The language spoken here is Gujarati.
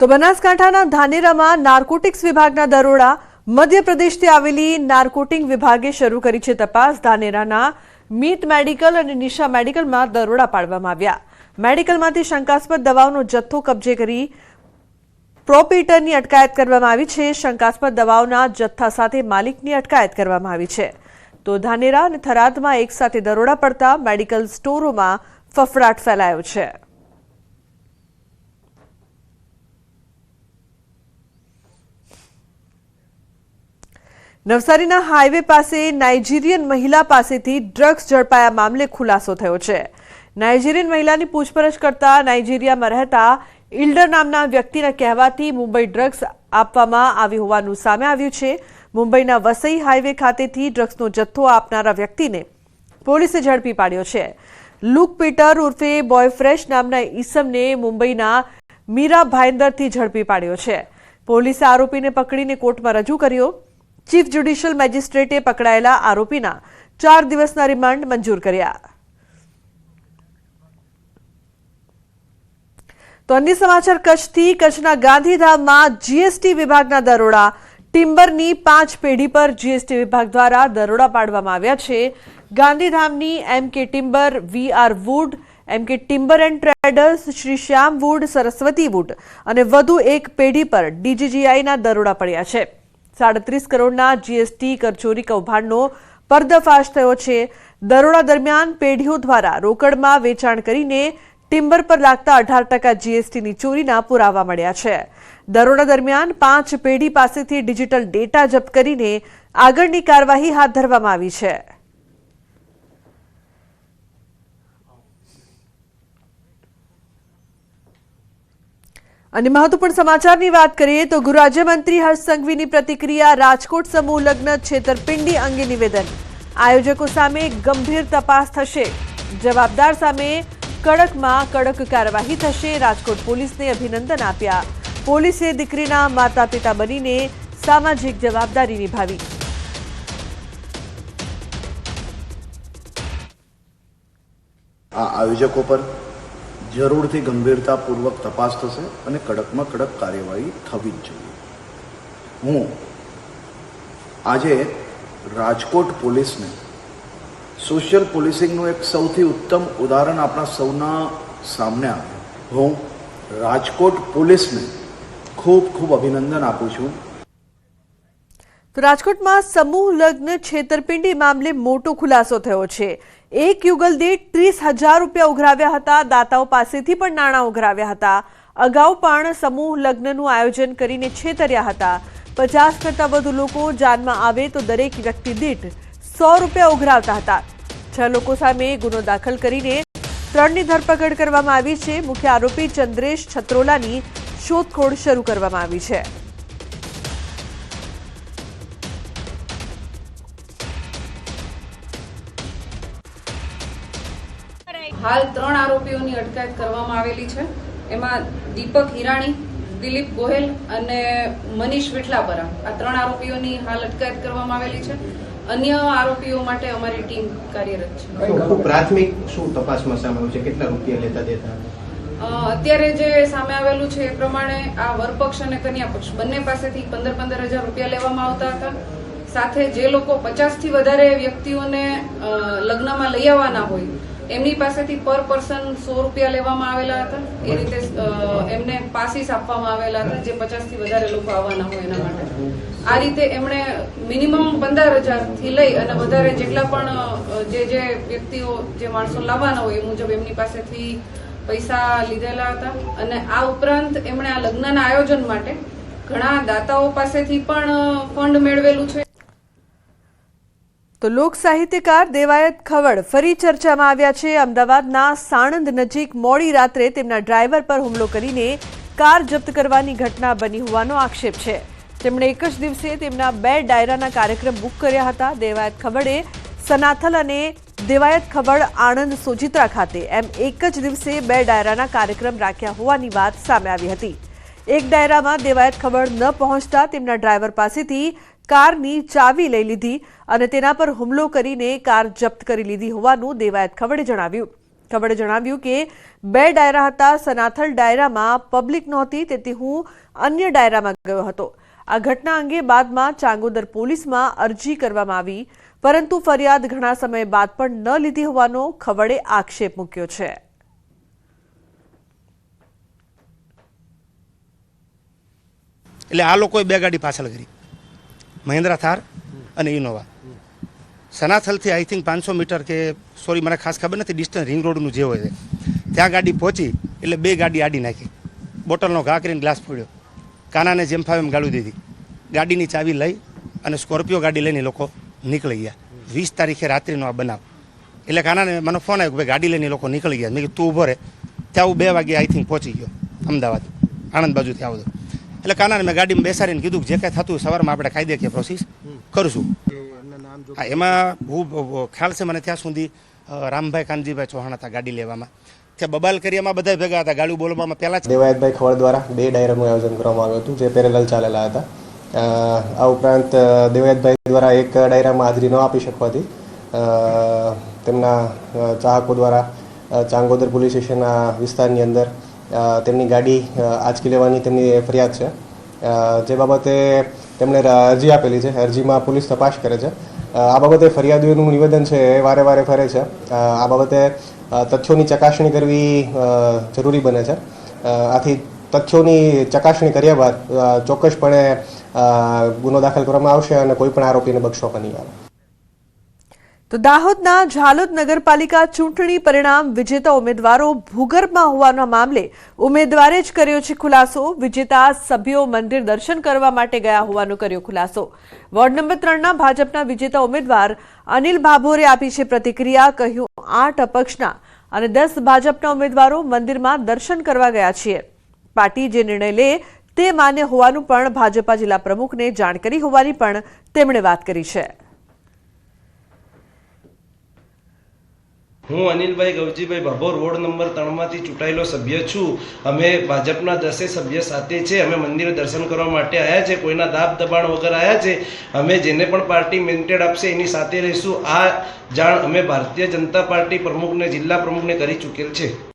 તો બનાસકાંઠાના ધાનેરામાં નાર્કોટિક્સ વિભાગના દરોડા મધ્યપ્રદેશથી આવેલી નાર્કોટિક વિભાગે શરૂ કરી છે તપાસ. ધાનેરાના મીત મેડિકલ અને નિશા મેડિકલમાં દરોડા પાડવામાં આવ્યા. મેડિકલમાંથી શંકાસ્પદ દવાઓનો જથ્થો કબજે કરી પ્રોપીટરની અટકાયત કરવામાં આવી છે. શંકાસ્પદ દવાઓના જથ્થા સાથે માલિકની અટકાયત કરવામાં આવી છે. તો ધાનેરા અને થરાદમાં એકસાથે દરોડા પડતા મેડિકલ સ્ટોરોમાં ફફડાટ ફેલાયો છે. નવસારીના હાઈવે પાસે નાઇજીરિયન મહિલા પાસેથી ડ્રગ્સ ઝડપાયા મામલે ખુલાસો થયો છે. નાઇજીરિયન મહિલાની પૂછપરછ કરતા નાઇજીરિયામાં રહેતા ઇલ્ડર નામના વ્યક્તિના કહેવાથી મુંબઈ ડ્રગ્સ આપવામાં આવી હોવાનું સામે આવ્યું છે. મુંબઈના વસઈ હાઈવે ખાતેથી ડ્રગ્સનો જથ્થો આપનારા વ્યક્તિને પોલીસે ઝડપી પાડ્યો છે. લુક પીટર ઉર્ફે બોયફ્રેશ નામના ઈસમને મુંબઈના મીરા ભાઈંદરથી ઝડપી પાડ્યો છે. પોલીસે આરોપીને પકડીને કોર્ટમાં રજૂ કર્યો. ચીફ જ્યુડિશિયલ મેજિસ્ટ્રેટે પકડાયેલા આરોપીના ચાર દિવસના રિમાન્ડ મંજૂર કર્યા. તો અન્ય સમાચાર, કચ્છથી, કચ્છના ગાંધીધામમાં જીએસટી વિભાગના દરોડા, ટિમ્બરની પાંચ પેઢી પર જીએસટી વિભાગ દ્વારા દરોડા પાડવામાં આવ્યા છે. ગાંધીધામની M K timber V R wood, M K timber and traders, Shri Shyam wood, Saraswati wood અને વધુ એક પેઢી પર ડીજીજીઆઈના દરોડા પડ્યા છે. સાડત્રીસ કરોડના જીએસટી કરચોરી કૌભાંડનો પર્દાફાશ થયો છે. દરોડા દરમિયાન પેઢીઓ દ્વારા રોકડમાં વેચાણ કરીને ટિમ્બર પર લાગતા અઢાર ટકા જીએસટીની ચોરીના પુરાવા મળ્યા છે. દરોડા દરમિયાન પાંચ પેઢી પાસેથી ડિજિટલ ડેટા જપ્ત કરીને આગળની કાર્યવાહી હાથ ધરવામાં આવી છે. અને મહત્વપૂર્ણ સમાચારની વાત કરીએ તો ગૃહ રાજ્યમંત્રી હર્ષ સંઘવીની પ્રતિક્રિયા, રાજકોટ સમૂહ લગ્ન, છેતરપિંડી અંગે નિવેદન. આયોજકો સામે ગંભીર તપાસ થશે. જવાબદાર સામે કડકમાં કડક કાર્યવાહી થશે. રાજકોટ પોલીસને અભિનંદન આપ્યા. પોલીસે દીકરીના માતા પિતા બનીને સામાજિક જવાબદારી નિભાવી. આયોજકો પર જરૂરથી ગંભીરતાપૂર્વક તપાસ થશે અને કડકમાં કડક કાર્યવાહી થવી જ જોઈએ. હું આજે રાજકોટ પોલીસને સોશિયલ પોલીસિંગનું એક સૌથી ઉત્તમ ઉદાહરણ આપણા સૌના સામને આવ્યું હું રાજકોટ પોલીસને ખૂબ ખૂબ અભિનંદન આપું છું. તો રાજકોટમાં સમૂહ લગ્ન છેતરપિંડી મામલે મોટો ખુલાસો થયો છે. એક યુગલ દીઠ ત્રીસ હજાર રૂપિયા ઉઘરાવ્યા હતા. દાતાઓ પાસેથી પણ નાણાં ઉઘરાવ્યા હતા. અગાઉ પણ સમૂહ લગ્નનું આયોજન કરીને છેતર્યા હતા. પચાસ કરતાં વધુ લોકો જાનમાં આવે તો દરેક વ્યક્તિ દીઠ સો રૂપિયા ઉઘરાવતા હતા. છ લોકો સામે ગુનો દાખલ કરીને ત્રણની ધરપકડ કરવામાં આવી છે. મુખ્ય આરોપી ચંદ્રેશ છત્રોલાની શોધખોળ શરૂ કરવામાં આવી છે. હાલ ત્રણ આરોપીઓની અટકાયત કરવામાં આવેલી છે. એમાં દીપક હિરાણી દિલીપ ગોહેલ અને મનીષ વિઠલાપરા. આ ત્રણ આરોપીઓની હાલ અટકાયત કરવામાં આવેલી છે. અન્ય આરોપીઓ માટે અમારી ટીમ કાર્યરત છે. પ્રાથમિક શું તપાસમાં સામે છે? કેટલા રૂપિયા લેતા દેતા? અત્યારે જે સામે આવેલું છે એ પ્રમાણે આ વરપક્ષ અને કન્યા પક્ષ બંને પાસેથી પંદર પંદર હજાર રૂપિયા લેવામાં આવતા હતા. સાથે જે લોકો પચાસથી વધારે વ્યક્તિઓને લગ્નમાં લઈ આવવાના હોય એમની પાસેથી પર પર્સન સો રૂપિયા લેવામાં આવેલા હતા. એ રીતે એમને પાસીસ આપવામાં આવેલા હતા, જે પચાસથી વધારે લોકો આવવાના હોય એના માટે. આ રીતે એમણે મિનિમમ પંદર હજારથી લઈ અને વધારે જેટલા પણ જે જે વ્યક્તિઓ, જે માણસો લાવવાના હોય એ મુજબ એમની પાસેથી પૈસા લીધેલા હતા. અને આ ઉપરાંત એમણે આ લગ્નના આયોજન માટે ઘણા દાતાઓ પાસેથી પણ ફંડ મેળવેલું છે. તો લોક સાહિત્યકાર દેવાયત ખવડ ફરી ચર્ચામાં આવ્યા છે. અમદાવાદના સાણંદ નજીક મોડી રાત્રે તેમના ડ્રાઈવર પર હુમલો કરીને કાર જપ્ત કરવાની ઘટના બની હોવાનો આક્ષેપ છે. તેમણે એક જ દિવસે તેમના બે ડાયરાના કાર્યક્રમ બુક કર્યા હતા. દેવાયત ખવડે સનાથલ અને દેવાયત ખવડ આણંદ સોજિત્રા ખાતે એમ એક જ દિવસે બે ડાયરાના કાર્યક્રમ રાખ્યા હોવાની વાત સામે આવી હતી. એક ડાયરામાં દેવાયત ખબર ન પહોંચતા તેમના ડ્રાઈવર પાસેથી કારની ચાવી લઈ લીધી અને તેના પર હુમલો કરીને કાર જપ્ત કરી લીધી હોવાનું દેવાયત ખવડે જણાવ્યું. ખબરે જણાવ્યું કે, બે ડાયરા હતા, સનાથલ ડાયરામાં પબ્લિક નહોતી, તેથી હું અન્ય ડાયરામાં ગયો હતો. આ ઘટના અંગે બાદમાં ચાંગોદર પોલીસમાં અરજી કરવામાં આવી, પરંતુ ફરિયાદ ઘણા સમય બાદ પણ ન લીધી હોવાનો ખવડે આક્ષેપ મૂક્યો છે. એટલે આ લોકોએ બે ગાડી પાછળ કરી. મહિન્દ્રા થાર અને ઇનોવા. સનાથલથી આઈ થિંક પાંચસો મીટર કે સોરી મને ખાસ ખબર નથી ડિસ્ટન્સ રિંગ રોડનું જે હોય છે ત્યાં ગાડી પહોંચી, એટલે બે ગાડી આડી નાખી. બોટલનો ઘા કરીને ગ્લાસ ફોડ્યો. કાનાને જેમ ફાવે એમ ગાળું દીધી. ગાડીની ચાવી લઈ અને સ્કોર્પિયો ગાડી લઈને લોકો નીકળી ગયા. વીસ તારીખે રાત્રિનો આ બનાવ. એટલે કાનાને મને ફોન આવ્યો કે ભાઈ, ગાડી લઈને લોકો નીકળી ગયા. મેં કીધું, તું ઊભો રહે. ત્યાં હું બે વાગે આઈ થિંક પહોંચી ગયો, અમદાવાદ. આણંદ બાજુથી આવતો એટલે કાનાને મેં ગાડીમાં બેસાડીને કીધું કે જે કાંઈ થતું સવારમાં આપણે કાયદેકીય પ્રોસેસ. કરશું હા, એમાં હું ખ્યાલ છે મને ત્યાં સુધી રામભાઈ કાનજીભાઈ ચૌહાણ હતા ગાડી લેવામાં. ત્યાં બબાલ કરી બધા ભેગા હતા, ગાડી બોલવામાં પહેલાં જ. દેવાયતભાઈ ખવડ દ્વારા બે ડાયરાનું આયોજન કરવામાં આવ્યું હતું, જે પેરેલલ ચાલેલા હતા. આ ઉપરાંત દેવાયતભાઈ દ્વારા એક ડાયરામાં હાજરી ન આપી શકવાથી તેમના ચાહકો દ્વારા ચાંગોદર પોલીસ સ્ટેશનના વિસ્તારની અંદર તેમની ગાડી અ, આંચકી લેવાની તેમની ફરિયાદ છે. જે બાબતે તેમણે અરજી આપેલી છે. અરજીમાં પોલીસ તપાસ કરે છે. આ બાબતે ફરિયાદીઓનું નિવેદન છે એ વારે વારે ફરે છે. આ બાબતે તથ્યોની ચકાસણી કરવી જરૂરી બને છે. આથી તથ્યોની ચકાસણી કર્યા બાદ ચોક્કસપણે ગુનો દાખલ કરવામાં આવશે અને કોઈ પણ આરોપીને બક્ષવામાં નહીં આવે તો દાહોદના ઝાલોદ નગરપાલિકા ચૂંટણી પરિણામ વિજેતા ઉમેદવારો ભૂગર્ભમાં હોવાના મામલે ઉમેદવારે જ કર્યો છે ખુલાસો. વિજેતા સભ્યો મંદિર દર્શન કરવા માટે ગયા હોવાનો કર્યો ખુલાસો. વોર્ડ નંબર ત્રણના ભાજપના વિજેતા ઉમેદવાર અનિલ ભાભોરે આપી છે પ્રતિક્રિયા, કહ્યું, આઠ અપક્ષના અને દસ ભાજપના ઉમેદવારો મંદિરમાં દર્શન કરવા ગયા છીએ. પાર્ટી જે નિર્ણય લે તે માન્ય હોવાનું પણ ભાજપા જિલ્લા પ્રમુખને જાણ કરી હોવાની પણ તેમણે વાત કરી છે. હું અનિલભાઈ ગવજીભાઈ ભાભોર વોર્ડ નંબર ત્રણમાંથી ચૂંટાયેલો સભ્ય છું. અમે ભાજપના દસે સભ્ય સાથે છે. અમે મંદિરે દર્શન કરવા માટે આવ્યા છે. કોઈના દાબ દબાણ વગર આવ્યા છે. અમે જેને પણ પાર્ટી મેન્ટેડ આપશે એની સાથે રહીશું. આ જાણ અમે ભારતીય જનતા પાર્ટી પ્રમુખને, જિલ્લા પ્રમુખને કરી ચૂકેલ છે.